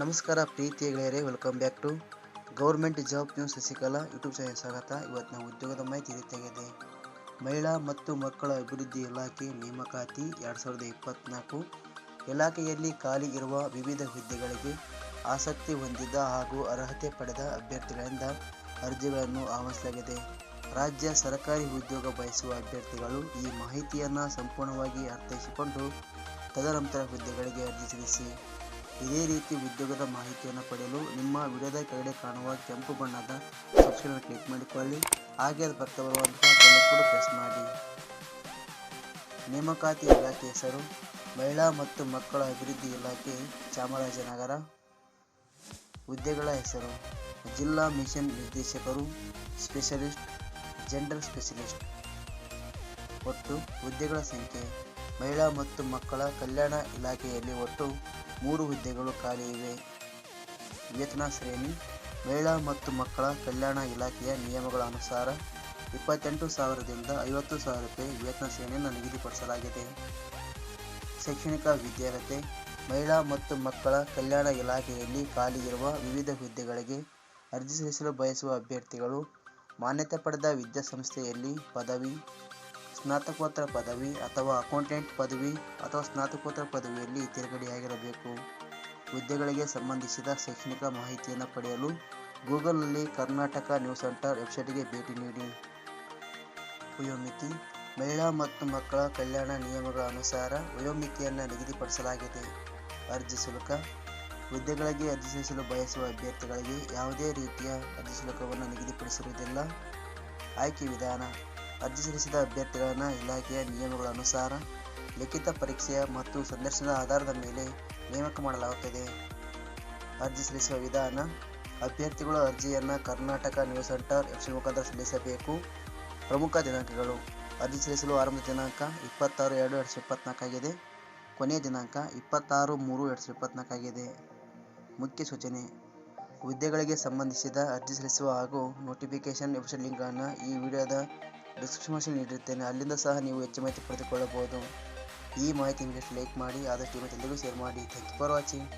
ನಮಸ್ಕಾರ ಪ್ರೀತಿಯ ಗೆಳೆಯರೇ welcome back to government job news Shashikala YouTube channel ಸ್ವಾಗತ. ಇವತ್ತಿನ ಉದ್ಯೋಗದ ಮಾಹಿತಿ ರೀತಿಯಾಗಿದೆ ಮಹಿಳಾ ಮತ್ತು ಮಕ್ಕಳ ಅಭಿವೃದ್ಧಿ ಇಲಾಖೆ ನೇಮಕಾತಿ ಎರಡು ಸಾವಿರದ ಇಪ್ಪತ್ತ್ನಾಲ್ಕು ಇಲಾಖೆಯಲ್ಲಿ ಖಾಲಿ ಇರುವ ವಿವಿಧ ಹುದ್ದೆಗಳಿಗೆ ಆಸಕ್ತಿ ಹೊಂದಿದ ಹಾಗೂ ಅರ್ಹತೆ ಪಡೆದ ಅಭ್ಯರ್ಥಿಗಳಿಂದ ಅರ್ಜಿಗಳನ್ನು ಆಹ್ವಾನಿಸಲಾಗಿದೆ. ರಾಜ್ಯ ಸರ್ಕಾರಿ ಉದ್ಯೋಗ ಬಯಸುವ ಅಭ್ಯರ್ಥಿಗಳು ಈ ಮಾಹಿತಿಯನ್ನು ಸಂಪೂರ್ಣವಾಗಿ ಅರ್ಥೈಸಿಕೊಂಡು ತದನಂತರ ಹುದ್ದೆಗಳಿಗೆ ಅರ್ಜಿ ಸಲ್ಲಿಸಿ. ಇದೇ ರೀತಿ ಉದ್ಯೋಗದ ಮಾಹಿತಿಯನ್ನು ಪಡೆಯಲು ನಿಮ್ಮ ವಿಡಿಯೋದ ಕೆಳಗಡೆ ಕಾಣುವ ಕೆಂಪು ಬಣ್ಣದ ಸಬ್ಸ್ಕ್ರೈಬ್ ಕ್ಲಿಕ್ ಮಾಡಿಕೊಳ್ಳಿ. ಹಾಗೆ ಅದು ಪಕ್ಕ ಬರುವಂತಹ ಕೂಡ ಪ್ರೆಸ್ ಮಾಡಿ. ನೇಮಕಾತಿ ಇಲಾಖೆ ಹೆಸರು, ಮಹಿಳಾ ಮತ್ತು ಮಕ್ಕಳ ಅಭಿವೃದ್ಧಿ ಇಲಾಖೆ, ಚಾಮರಾಜನಗರ. ಹುದ್ದೆಗಳ ಹೆಸರು, ಜಿಲ್ಲಾ ಮಿಷನ್ ನಿರ್ದೇಶಕರು, ಸ್ಪೆಷಲಿಸ್ಟ್, ಜೆಂಡರ್ ಸ್ಪೆಷಲಿಸ್ಟ್. ಒಟ್ಟು ಹುದ್ದೆಗಳ ಸಂಖ್ಯೆ ಮಹಿಳಾ ಮತ್ತು ಮಕ್ಕಳ ಕಲ್ಯಾಣ ಇಲಾಖೆಯಲ್ಲಿ ಒಟ್ಟು ಮೂರು ಹುದ್ದೆಗಳು ಖಾಲಿ ಇವೆ. ವೇತನ ಶ್ರೇಣಿ, ಮಹಿಳಾ ಮತ್ತು ಮಕ್ಕಳ ಕಲ್ಯಾಣ ಇಲಾಖೆಯ ನಿಯಮಗಳ ಅನುಸಾರ ಇಪ್ಪತ್ತೆಂಟು ಸಾವಿರದಿಂದ ಐವತ್ತು ಸಾವಿರ ರೂಪಾಯಿ ವೇತನ ಶ್ರೇಣಿಯನ್ನು ನಿಗದಿಪಡಿಸಲಾಗಿದೆ. ಶೈಕ್ಷಣಿಕ ವಿದ್ಯಾರ್ಹತೆ, ಮಹಿಳಾ ಮತ್ತು ಮಕ್ಕಳ ಕಲ್ಯಾಣ ಇಲಾಖೆಯಲ್ಲಿ ಖಾಲಿ ಇರುವ ವಿವಿಧ ಹುದ್ದೆಗಳಿಗೆ ಅರ್ಜಿ ಸಲ್ಲಿಸಲು ಬಯಸುವ ಅಭ್ಯರ್ಥಿಗಳು ಮಾನ್ಯತೆ ಪಡೆದ ವಿದ್ಯಾಸಂಸ್ಥೆಯಲ್ಲಿ ಪದವಿ ಸ್ನಾತಕೋತ್ತರ ಪದವಿ ಅಥವಾ ಅಕೌಂಟೆಂಟ್ ಪದವಿ ಅಥವಾ ಸ್ನಾತಕೋತ್ತರ ಪದವಿಯಲ್ಲಿ ತಿರುಗಡೆಯಾಗಿರಬೇಕು. ಹುದ್ದೆಗಳಿಗೆ ಸಂಬಂಧಿಸಿದ ಶೈಕ್ಷಣಿಕ ಮಾಹಿತಿಯನ್ನು ಪಡೆಯಲು ಗೂಗಲ್ನಲ್ಲಿ ಕರ್ನಾಟಕ ನ್ಯೂಸ್ ಸೆಂಟರ್ ವೆಬ್ಸೈಟ್ಗೆ ಭೇಟಿ ನೀಡಿ. ವಯೋಮಿತಿ, ಮಹಿಳಾ ಮತ್ತು ಮಕ್ಕಳ ಕಲ್ಯಾಣ ನಿಯಮಗಳ ಅನುಸಾರ ವಯೋಮಿತಿಯನ್ನು ನಿಗದಿಪಡಿಸಲಾಗಿದೆ. ಅರ್ಜಿ ಶುಲ್ಕ, ಹುದ್ದೆಗಳಿಗೆ ಅರ್ಜಿ ಬಯಸುವ ಅಭ್ಯರ್ಥಿಗಳಿಗೆ ಯಾವುದೇ ರೀತಿಯ ಅರ್ಜಿ ಶುಲ್ಕವನ್ನು ನಿಗದಿಪಡಿಸಿರುವುದಿಲ್ಲ. ಆಯ್ಕೆ ವಿಧಾನ ಅರ್ಜಿ ಸಲ್ಲಿಸಿದ ಅಭ್ಯರ್ಥಿಗಳನ್ನು ಇಲಾಖೆಯ ನಿಯಮಗಳ ಅನುಸಾರ ಲಿಖಿತ ಪರೀಕ್ಷೆಯ ಮತ್ತು ಸಂದರ್ಶನದ ಆಧಾರದ ಮೇಲೆ ನೇಮಕ ಮಾಡಲಾಗುತ್ತದೆ. ಅರ್ಜಿ ಸಲ್ಲಿಸುವ ವಿಧಾನ, ಅಭ್ಯರ್ಥಿಗಳು ಅರ್ಜಿಯನ್ನು ಕರ್ನಾಟಕ ನ್ಯೂಸ್ ಸೆಂಟರ್ ವೆಬ್ಸೈಟ್ ಮುಖಾಂತರ ಸಲ್ಲಿಸಬೇಕು. ಪ್ರಮುಖ ದಿನಾಂಕಗಳು, ಅರ್ಜಿ ಸಲ್ಲಿಸಲು ಆರಂಭ ದಿನಾಂಕ ಇಪ್ಪತ್ತಾರು ಎರಡು ಎರಡು ಸಾವಿರದ ಇಪ್ಪತ್ನಾಲ್ಕಾಗಿದೆ ಕೊನೆಯ ದಿನಾಂಕ ಇಪ್ಪತ್ತಾರು ಮೂರು ಎರಡು ಸಾವಿರದ ಇಪ್ಪತ್ನಾಲ್ಕಾಗಿದೆ ಮುಖ್ಯ ಸೂಚನೆ, ಹುದ್ದೆಗಳಿಗೆ ಸಂಬಂಧಿಸಿದ ಅರ್ಜಿ ಸಲ್ಲಿಸುವ ಹಾಗೂ ನೋಟಿಫಿಕೇಷನ್, ವೆಬ್ಸೈಟ್ ಲಿಂಕ್ಗಳನ್ನು ಈ ವಿಡಿಯೋದ ಡಿಸ್ಕ್ರಿಪ್ಷನ್ ನೀಡಿರುತ್ತೇನೆ ಅಲ್ಲಿಂದ ಸಹ ನೀವು ಹೆಚ್ಚು ಮಾಹಿತಿ ಪಡೆದುಕೊಳ್ಳಬಹುದು. ಈ ಮಾಹಿತಿ ನಿಮಗೆ ಲೈಕ್ ಮಾಡಿ, ಆದಷ್ಟು ಇವತ್ತೆಲ್ಲರಿಗೂ ಶೇರ್ ಮಾಡಿ. Thank you for watching.